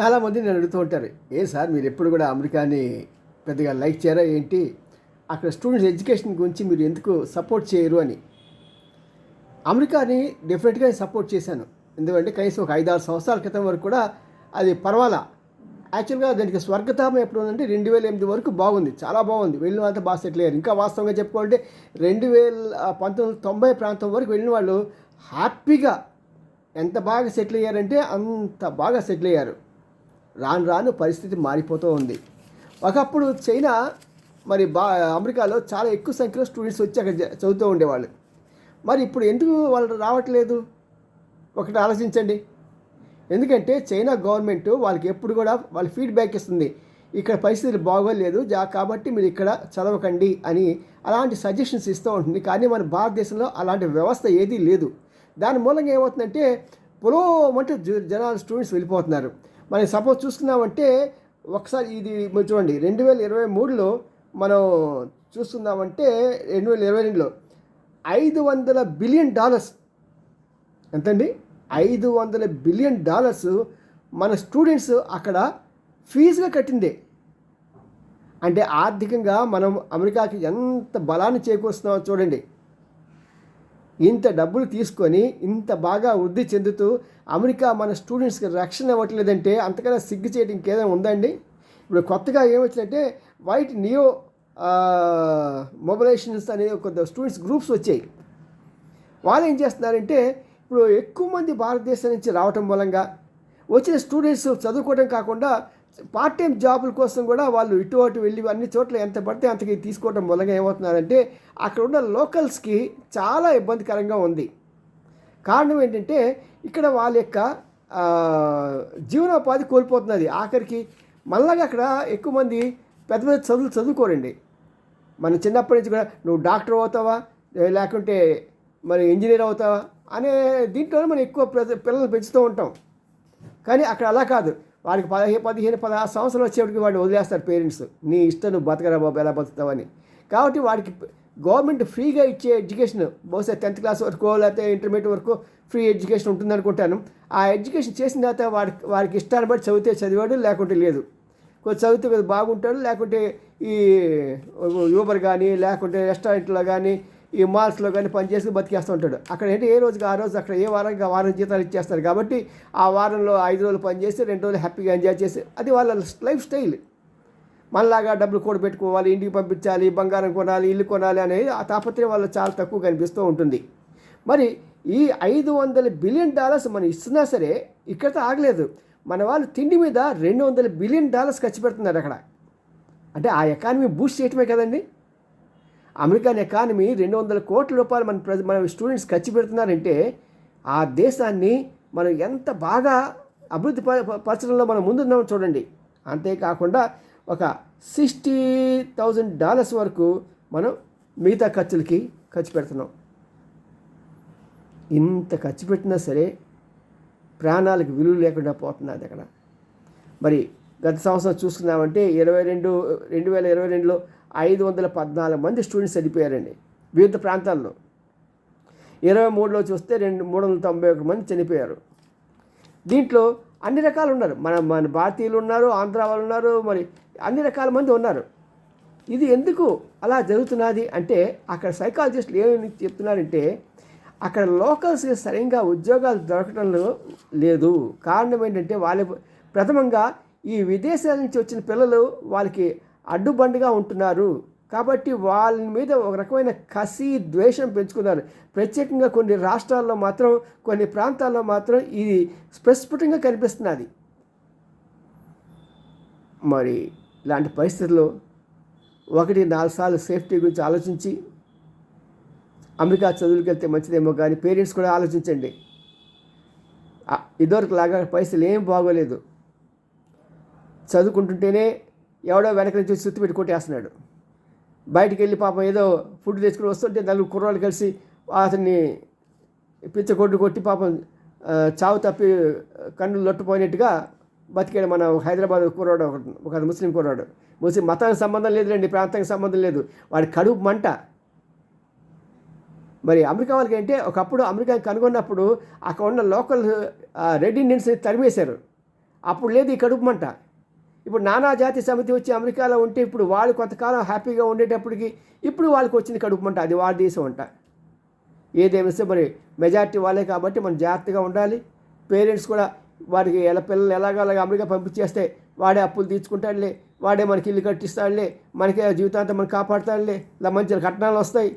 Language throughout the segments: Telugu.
చాలామంది నన్ను అడుగుతూ ఉంటారు ఏ సార్ మీరు ఎప్పుడు కూడా అమెరికాని పెద్దగా లైక్ చేయరా? ఏంటి? అక్కడ స్టూడెంట్స్ ఎడ్యుకేషన్ గురించి మీరు ఎందుకు సపోర్ట్ చేయరు? అని. అమెరికాని డెఫినెట్గా సపోర్ట్ చేశాను. ఎందుకంటే కనీసం ఒక ఐదారు సంవత్సరాల క్రితం వరకు కూడా అది పర్వాలా. యాక్చువల్గా దానికి స్వర్గతాపం ఎప్పుడు ఉందంటే రెండు వేల ఎనిమిది వరకు బాగుంది. చాలా బాగుంది. వెళ్ళిన వాళ్ళంతా బాగా సెటిల్ అయ్యారు. ఇంకా వాస్తవంగా చెప్పుకోవాలంటే రెండు వేల పంతొమ్మిది తొంభై ప్రాంతం వరకు వెళ్ళిన వాళ్ళు హ్యాపీగా ఎంత బాగా సెటిల్ అయ్యారంటే అంత బాగా సెటిల్ అయ్యారు. రాను రాను పరిస్థితి మారిపోతూ ఉంది. ఒకప్పుడు చైనా మరి బా అమెరికాలో చాలా ఎక్కువ సంఖ్యలో స్టూడెంట్స్ వచ్చి అక్కడ చదువుతూ ఉండేవాళ్ళు. మరి ఇప్పుడు ఎందుకు వాళ్ళు రావట్లేదు? ఒకటి ఆలోచించండి. ఎందుకంటే చైనా గవర్నమెంట్ వాళ్ళకి ఎప్పుడు కూడా వాళ్ళ ఫీడ్బ్యాక్ ఇస్తుంది. ఇక్కడ పరిస్థితులు బాగోలేదు జా కాబట్టి మీరు ఇక్కడ చదవకండి అని అలాంటి సజెషన్స్ ఇస్తూ ఉంటుంది. కానీ మన భారతదేశంలో అలాంటి వ్యవస్థ ఏదీ లేదు. దాని మూలంగా ఏమవుతుందంటే పొలం జ- జనాలు స్టూడెంట్స్ వెళ్ళిపోతున్నారు. మనం సపోజ్ చూసుకున్నామంటే ఒకసారి ఇది మీరు చూడండి రెండు వేల ఇరవై మూడులో మనం చూసుకుందామంటే రెండు వేల ఇరవై రెండులో ఐదు వందల బిలియన్ డాలర్స్ ఎంతండి? ఐదు వందల బిలియన్ డాలర్స్ మన స్టూడెంట్స్ అక్కడ ఫీజుగా కట్టిందే. అంటే ఆర్థికంగా మనం అమెరికాకి ఎంత బలాన్ని చేకూరుస్తున్నామో చూడండి. ఇంత డబ్బులు తీసుకొని ఇంత బాగా వృద్ధి చెందుతూ అమెరికా మన స్టూడెంట్స్కి రక్షణ ఇవ్వట్లేదంటే అంతకన్నా సిగ్గు చేయడం ఇంకేదైనా ఉందండి? ఇప్పుడు కొత్తగా ఏమొచ్చిందంటే వైట్ నియో మొబిలైజేషన్స్ అనే కొంత స్టూడెంట్స్ గ్రూప్స్ వచ్చాయి. వాళ్ళు ఏం చేస్తున్నారంటే ఇప్పుడు ఎక్కువ మంది భారతదేశం నుంచి రావటం మూలంగా వచ్చిన స్టూడెంట్స్ చదువుకోవడం కాకుండా పార్ట్ టైం జాబుల కోసం కూడా వాళ్ళు ఇటు అటు వెళ్ళి అన్ని చోట్ల ఎంత పడితే అంతకి తీసుకోవడం మూలంగా ఏమవుతున్నారంటే అక్కడ ఉన్న లోకల్స్కి చాలా ఇబ్బందికరంగా ఉంది. కారణం ఏంటంటే ఇక్కడ వాళ్ళ యొక్క జీవనోపాధి కోల్పోతున్నది. ఆఖరికి మళ్ళాగా అక్కడ ఎక్కువ మంది పెద్ద పెద్ద చదువులు చదువుకోరండి. మన చిన్నప్పటి నుంచి కూడా నువ్వు డాక్టర్ అవుతావా? లేకుంటే మరి ఇంజనీర్ అవుతావా? అనే దీంట్లోనే మనం ఎక్కువ పిల్లల్ని పెంచుతూ ఉంటాం. కానీ అక్కడ అలా కాదు. వాడికి పదిహేను పదిహేను పదహారు సంవత్సరాలు వచ్చేప్పటికి వాడిని వదిలేస్తారు పేరెంట్స్. నీ ఇష్టం నువ్వు బతకరా బాబు ఎలా బతుకుతావని. కాబట్టి వాడికి గవర్నమెంట్ ఫ్రీగా ఇచ్చే ఎడ్యుకేషన్ బహుశా టెన్త్ క్లాస్ వరకు లేకపోతే ఇంటర్మీడియట్ వరకు ఫ్రీ ఎడ్యుకేషన్ ఉంటుంది అనుకుంటాను ఆ ఎడ్యుకేషన్ చేసిన తర్వాత వాడికి వారికి ఇష్టాన్ని బట్టి చదివితే చదివాడు లేకుంటే లేదు. కొంచెం చదివితే కొద్దిగా బాగుంటాడు లేకుంటే ఈ యూబర్ కానీ లేకుంటే రెస్టారెంట్లో కానీ ఈ మాల్స్లో కానీ పనిచేసి బతికేస్తూ ఉంటాడు. అక్కడ ఏంటి? ఏ రోజుకి ఆ రోజు అక్కడ ఏ వారానికి ఆ వారం జీతాలు ఇచ్చేస్తారు. కాబట్టి ఆ వారంలో ఐదు రోజులు పనిచేసి రెండు రోజులు హ్యాపీగా ఎంజాయ్ చేసి అది వాళ్ళ లైఫ్ స్టైల్. మనలాగా డబ్బులు కూడా పెట్టుకోవాలి ఇంటికి పంపించాలి బంగారం కొనాలి ఇల్లు కొనాలి అనేది ఆ తాపత్రయం వల్ల చాలా తక్కువ కనిపిస్తూ ఉంటుంది. మరి ఈ ఐదు వందల బిలియన్ డాలర్స్ మనం ఇస్తున్నా సరే ఇక్కడతో ఆగలేదు. మన వాళ్ళు తిండి మీద రెండు వందల బిలియన్ డాలర్స్ ఖర్చు పెడుతున్నారు అక్కడ. అంటే ఆ ఎకానమీ బూస్ట్ చేయటమే కదండి. అమెరికన్ ఎకానమీ రెండు వందల కోట్ల రూపాయలు మన ప్రజ మన స్టూడెంట్స్ ఖర్చు పెడుతున్నారంటే ఆ దేశాన్ని మనం ఎంత బాగా అభివృద్ధి పరచడంలో మనం ముందున్నామో చూడండి. అంతేకాకుండా ఒక సిక్స్టీ థౌజండ్ డాలర్స్ వరకు మనం మిగతా ఖర్చులకి ఖర్చు పెడుతున్నాం. ఇంత ఖర్చు పెట్టినా సరే ప్రాణాలకు విలువ లేకుండా పోతున్నది అక్కడ. మరి గత సంవత్సరం చూసుకున్నామంటే ఇరవై రెండు రెండు వేల ఇరవై రెండులో ఐదు వందల పద్నాలుగు మంది స్టూడెంట్స్ చనిపోయారండి వివిధ ప్రాంతాల్లో. ఇరవై మూడులో చూస్తే రెండు మూడు వందల తొంభై ఒక మంది చనిపోయారు. దీంట్లో అన్ని రకాలు ఉన్నారు. మన మన భారతీయులు ఉన్నారు ఆంధ్ర వాళ్ళు ఉన్నారు మరి అన్ని రకాల మంది ఉన్నారు. ఇది ఎందుకు అలా జరుగుతున్నది అంటే అక్కడ సైకాలజిస్టులు ఏమని చెప్తున్నారంటే అక్కడ లోకల్స్ సరిగ్గా ఉద్యోగాలు దొరకడంలో లేదు. కారణం ఏంటంటే వాళ్ళ ప్రథమంగా ఈ విదేశాల నుంచి వచ్చిన పిల్లలు వాళ్ళకి అడ్డుబండిగా ఉంటున్నారు. కాబట్టి వాళ్ళ మీద ఒక రకమైన కసి ద్వేషం పెంచుకున్నారు. ప్రత్యేకంగా కొన్ని రాష్ట్రాల్లో మాత్రం కొన్ని ప్రాంతాల్లో మాత్రం ఇది స్పష్టంగా కనిపిస్తున్నది. మరి ఇలాంటి పరిస్థితుల్లో ఒకటి నాలుగు సార్లు సేఫ్టీ గురించి ఆలోచించి అమెరికా చదువులకు వెళ్తే మంచిదేమో కానీ పేరెంట్స్ కూడా ఆలోచించండి. ఇదివరకు లాగా పరిస్థితులు ఏం బాగోలేదు. చదువుకుంటుంటేనే ఎవడో వెనక నుంచి సుత్తి పెట్టి కొట్టేస్తున్నాడు. బయటికి వెళ్ళి పాపం ఏదో ఫుడ్ తెచ్చుకుని వస్తుంటే నలుగురు కుర్రాళ్ళు కలిసి అతన్ని పిచ్చ కొట్టి పాపం చావు తప్పి కన్నులు లొట్టుపోయినట్టుగా బతికాడు మన హైదరాబాద్ కుర్రాడు ఒక ముస్లిం కుర్రాడు. ముస్లిం మతానికి సంబంధం లేదులేండి ప్రాంతానికి సంబంధం లేదు. వాడి కడుపు మంట. మరి అమెరికా వాళ్ళకి అంటే ఒకప్పుడు అమెరికా కనుగొన్నప్పుడు అక్కడ ఉన్న లోకల్ రెడ్ ఇండియన్స్ని తరిమేశారు. అప్పుడు లేదు ఈ కడుపు మంట. ఇప్పుడు నానాజాతి సమితి వచ్చి అమెరికాలో ఉంటే ఇప్పుడు వాళ్ళు కొంతకాలం హ్యాపీగా ఉండేటప్పటికి ఇప్పుడు వాళ్ళకి వచ్చింది కడుపు మంట అది వాళ్ళ దేశం అంట. ఏదేమిస్తే మరి మెజారిటీ వాళ్ళే కాబట్టి మనం జాగ్రత్తగా ఉండాలి. పేరెంట్స్ కూడా వాడికి ఎలా పిల్లలు ఎలాగలాగా అమెరికా పంపించేస్తే వాడే అప్పులు తీర్చుకుంటాడులే వాడే మనకి ఇల్లు కట్టిస్తాడులే మనకి జీవితాంతం మనం కాపాడుతాడులే ఇలా మంచి కట్నాలు వస్తాయి.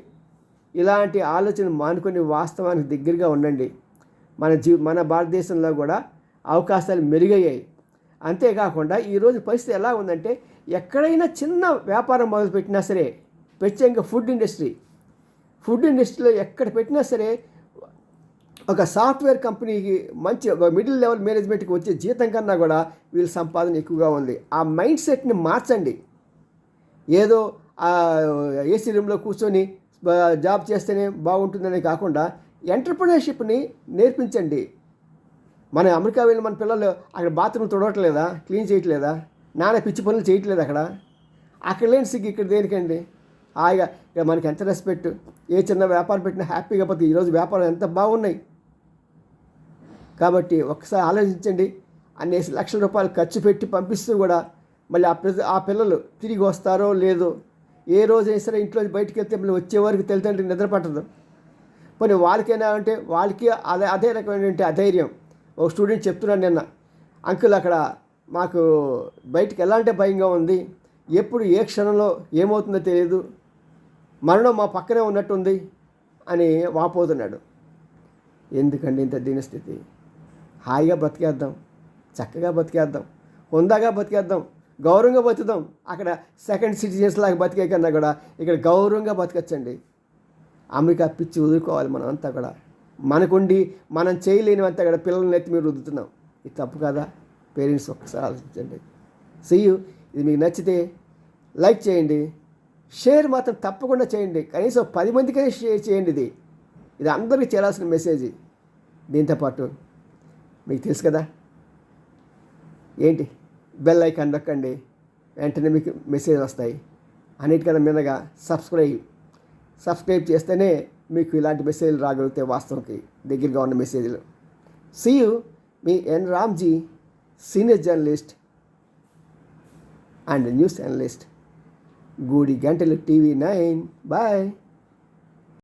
ఇలాంటి ఆలోచన మానుకొని వాస్తవానికి దగ్గరగా ఉండండి. మన జీ మన భారతదేశంలో కూడా అవకాశాలు మెరుగయ్యాయి. అంతేకాకుండా ఈరోజు పరిస్థితి ఎలా ఉందంటే ఎక్కడైనా చిన్న వ్యాపారం మొదలుపెట్టినా సరే ప్రత్యేకంగా ఫుడ్ ఇండస్ట్రీ ఫుడ్ ఇండస్ట్రీలో ఎక్కడ పెట్టినా సరే ఒక సాఫ్ట్వేర్ కంపెనీకి మంచి ఒక మిడిల్ లెవెల్ మేనేజ్మెంట్కి వచ్చే జీతం కన్నా కూడా వీళ్ళ సంపాదన ఎక్కువగా ఉంది. ఆ మైండ్ సెట్ని మార్చండి. ఏదో ఏసీ రూమ్లో కూర్చొని జాబ్ చేస్తేనే బాగుంటుందనే కాకుండా ఎంటర్ప్రినర్షిప్ని నేర్పించండి. మన అమెరికా వెళ్ళి మన పిల్లలు అక్కడ బాత్రూమ్ తుడవట్లేదా? క్లీన్ చేయట్లేదా? నాన్న పిచ్చి పనులు చేయట్లేదు అక్కడ? అక్కడ లేని సిగ్గు ఇక్కడ దేనికండి? హాయిగా ఇక మనకి ఎంత రెస్పెక్ట్ ఏ చిన్న వ్యాపారం పెట్టినా హ్యాపీగా పోతే ఈరోజు వ్యాపారం ఎంత బాగున్నాయి? కాబట్టి ఒకసారి ఆలోచించండి. అనేసి లక్షల రూపాయలు ఖర్చు పెట్టి పంపిస్తూ కూడా మళ్ళీ ఆ పిల్ల ఆ పిల్లలు తిరిగి వస్తారో లేదో ఏ రోజైనా సరే ఇంట్లో బయటికి వెళ్తే మళ్ళీ వచ్చే వరకు తెలితే నిద్ర పట్టదు. పోనీ వాళ్ళకైనా అంటే వాళ్ళకి అదే అదే రకమైన అధైర్యం. ఒక స్టూడెంట్ చెప్తున్నాను నిన్న అంకుల్ అక్కడ మాకు బయటికి ఎలాంటి భయంగా ఉంది? ఎప్పుడు ఏ క్షణంలో ఏమవుతుందో తెలియదు మరణం మా పక్కనే ఉన్నట్టుంది అని వాపోతున్నాడు. ఎందుకండి ఇంత దీనస్థితి? హాయిగా బతికేద్దాం చక్కగా బతికేద్దాం హుందాగా బతికేద్దాం గౌరవంగా బతుకుదాం అక్కడ సెకండ్ సిటిజన్స్ లాగా బతికే కన్నా కూడా ఇక్కడ గౌరవంగా బతకచ్చండి అమెరికా పిచ్చి వదులుకోవాలి మనం అంతా కూడా. మనకుండి మనం చేయలేనివంతా అక్కడ పిల్లల్ని ఎత్తి మీరు రుద్దుతున్నాం. ఇది తప్పు కదా? పేరెంట్స్ ఒక్కసారి ఆలోచించండి. సియు ఇది మీకు నచ్చితే లైక్ చేయండి. షేర్ మాత్రం తప్పకుండా చేయండి. కనీసం పది మందికైనా షేర్ చేయండి ఇది. ఇది అందరికీ చేరాల్సిన మెసేజ్ దీంతోపాటు మీకు తెలుసు కదా? ఏంటి? బెల్ ఐకాన్ నొక్కండి. వెంటనే మీకు మెసేజ్ వస్తాయి. అన్నిటికన్నా మీదగా సబ్స్క్రైబ్ సబ్స్క్రైబ్ చేస్తేనే మీకు ఇలాంటి మెసేజ్లు రాగలిగితే వాస్తవంకి దగ్గరగా ఉన్న మెసేజ్లు సియు మీ N Ramji senior journalist and news analyst గూడి గంటలు టీవీ నైన్ బాయ్